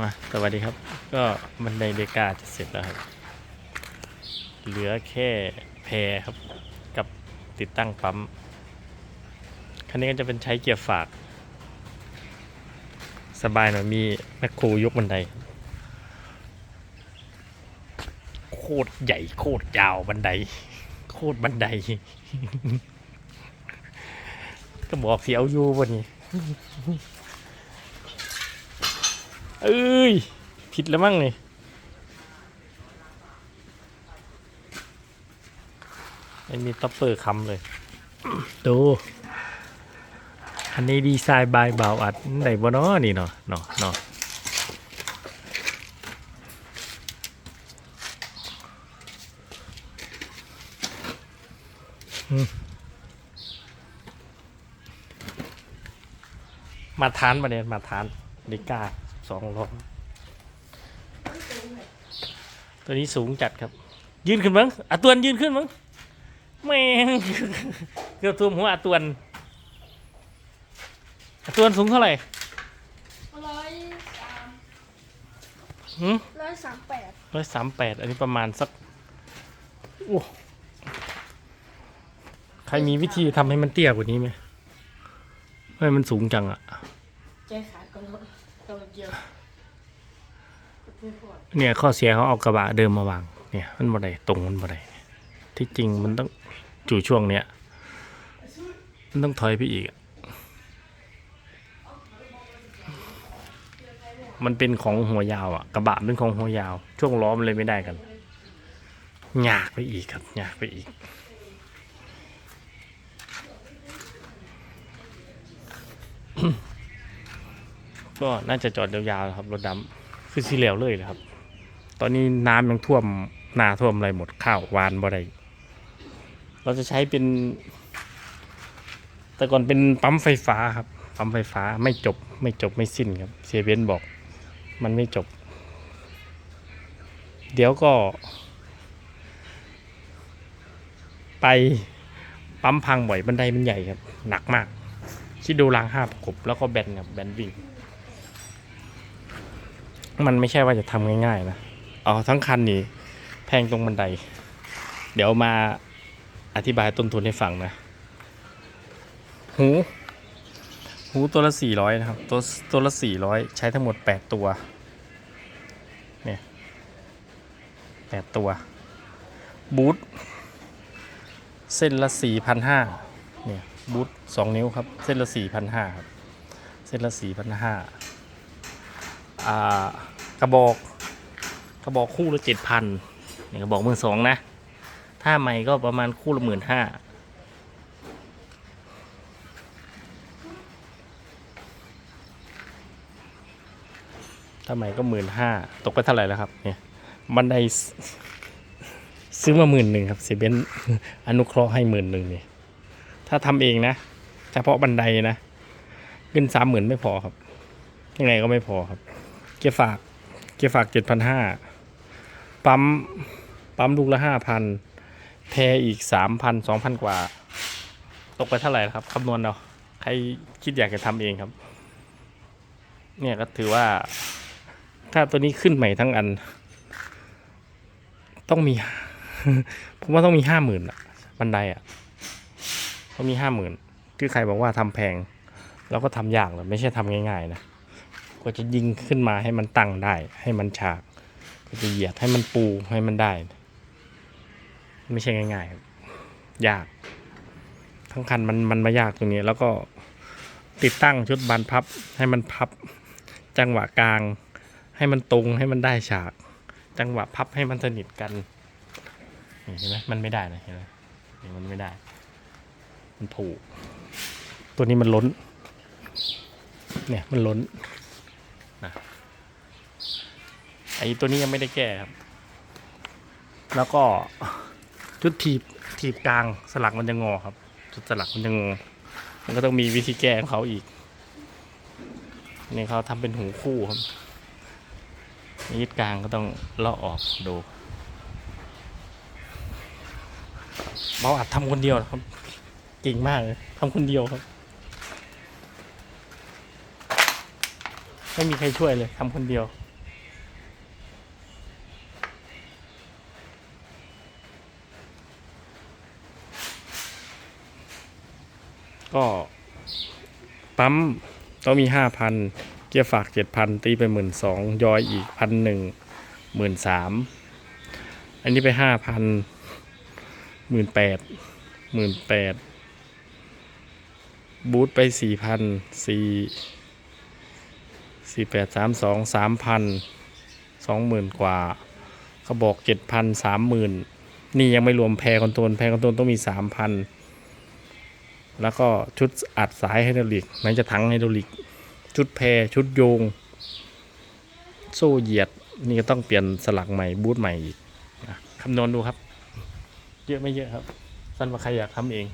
มาสวัสดีครับ ก็บันไดเดกาจะเสร็จแล้วครับ เหลือแค่แพรครับ กับติดตั้งปั๊ม คันนี้ก็จะเป็นใช้เกียร์ฝาก สบายหน่อยมีแมคโครยกบันได โคตรใหญ่โคตรยาวบันได โคตรบันได ก็บอกเสียวอยู่วันนี้ เอ้ย ผิดแล้วมั้งนี่ไม่มีต็อปเปอร์คำเลย ดู อันนี้ดีไซน์บายบ่าวอัดไหนบ่เนาะนี่เนาะเนาะเนาะอืมมาทานประเด็นมาทานดิก้า สองล้อตัวนี้สูงจัดครับ ยืนขึ้นมั้งอาตวนยืนขึ้นมั้งแม่งเกือบทุ่มหัวอาตวนอาตวนสูงเท่าไหร่ร้อยสามหืมร้อยสามแปดร้อยสามแปดอันนี้ประมาณสักโอ้ใครมีวิธีทำให้มันเตี้ยกว่านี้ไหมทำไมมันสูงจังอะใจขาดก็แล้ว เกียวไม่พอดเนี่ยข้อเสียเขาเอากระบะเดิมมาวาง เนี่ยมันบ่ได้ตรงมันบ่ได้ที่จริงมันต้องจู่ช่วงเนี้ยมันต้องถอยไปอีกอะมันเป็นของหัวยาวอะกระบะเป็นของหัวยาว ช่วงล้อมันเลยไม่ได้กันหยากไปอีกครับหยากไปอีก ก็น่าจะจอดยาวๆครับรถดำคือสีเหลวเลยนะครับ ตอนนี้น้ำยังท่วมนาท่วมอะไรหมดข้าววานบ่ได้เราจะใช้เป็น แต่ก่อนเป็นปั๊มไฟฟ้าครับปั๊มไฟฟ้าไม่จบไม่จบไม่สิ้นครับเสียเบนบอก มันไม่จบ เดี๋ยวก็ ไปปั๊มพังบ่อยบันไดมันใหญ่ครับ หนักมาก คิดดูรางห้าประกบแล้วก็แบนครับแบนวิ่ง มันไม่ใช่ว่าจะทำง่ายๆนะเอาทั้งคันนี้แพงตรงบันได เดี๋ยวมาอธิบายต้นทุนให้ฟังนะ หู หูตัวละสี่ร้อยนะครับ ตัวตัวละสี่ร้อยใช้ทั้งหมดแปดตัวเนี่ยแปดตัว บูทเส้นละสี่พันห้าเนี่ยบูทสองนิ้วครับ เส้นละสี่พันห้าครับ เส้นละสี่พันห้าอ่า กระบอกกระบอกคู่ละเจ็ดพันเนี่ยกระบอกมือสองนะ ถ้าใหม่ก็ประมาณคู่ละหมื่นห้าถ้าใหม่ก็หมื่นห้าตกไปเท่าไหร่แล้วครับเนี่ยบันไดซื้อมาหมื่นหนึ่งครับเซเบนอนุเคราะห์ให้หมื่นหนึ่งเนี่ยถ้าทำเองนะเฉพาะบันไดนะเงินสามหมื่นไม่พอครับ ยังไงก็ไม่พอครับ กียร์ฝาก เกียร์ฝากเจ็ดพันห้าปั๊ม ปั๊มลูกละห้าพันแพอีกสามพันสองพันกว่า ตกไปเท่าไหร่ครับคำนวณเอาใครคิดอยากจะทำเองครับ เนี่ยก็ถือว่า ถ้าตัวนี้ขึ้นใหม่ทั้งอัน ต้องมี ผมว่าต้องมีห้าหมื่นอะบันไดอะต้องมีห้าหมื่นคือใครบอกว่าทำแพงเราก็ทำยากเลยไม่ใช่ทำง่ายๆนะ กว่าจะยิงขึ้นมาให้มันตั้งได้ ให้มันฉาก ก็จะเหยียดให้มันปูให้มันได้ ไม่ใช่ง่ายๆครับยาก ทั้งคันมันมันมายากตรงนี้ แล้วก็ติดตั้งชุดบานพับ ให้มันพับ จังหวะกลาง ให้มันตรงให้มันได้ฉาก จังหวะพับให้มันสนิทกันเห็นไหมมันไม่ได้นะเห็นไหมมันไม่ได้ มันผูก ตัวนี้มันล้น เนี่ยมันล้น ไอ้ตัวนี้ยังไม่ได้แก้ครับ แล้วก็ชุดถีบถีบกลางสลักมันจะงอครับ ชุดสลักมันจะงอ มันก็ต้องมีวิธีแก้ของเขาอีกนี่เขาทำเป็นหูคู่ครับยึดกลางก็ต้องเลาะออกดูเบาอัดทำคนเดียวครับเก่งมากเลยทำคนเดียวครับ ไม่มีใครช่วยเลยทำคนเดียว ก็ปั๊มต้องมีห้าพันเกียร์ฝากเจ็ดพันตีไปหมื่นสองยอยอีกพันหนึ่งหมื่นสามอันนี้ไปห้าพันหมื่นแปดหมื่นแปดบูทไปสี่พันสี่สี่แปดสามสองสามพันสองหมื่นกว่าเขาบอกเจ็ดพันสามหมื่นนี่ยังไม่รวมแพรคอนโทรลแพรคอนโทรลต้องมีสามพัน แล้วก็ชุดอัดสายไฮดรอลิกไหนจะถังไฮดรอลิก ชุดแพรชุดโยง โซ่เหยียด นี่ก็ต้องเปลี่ยนสลักใหม่บูทใหม่อีกคำนวณดูครับ เยอะไม่เยอะครับสั้นว่าใครอยากทำเอง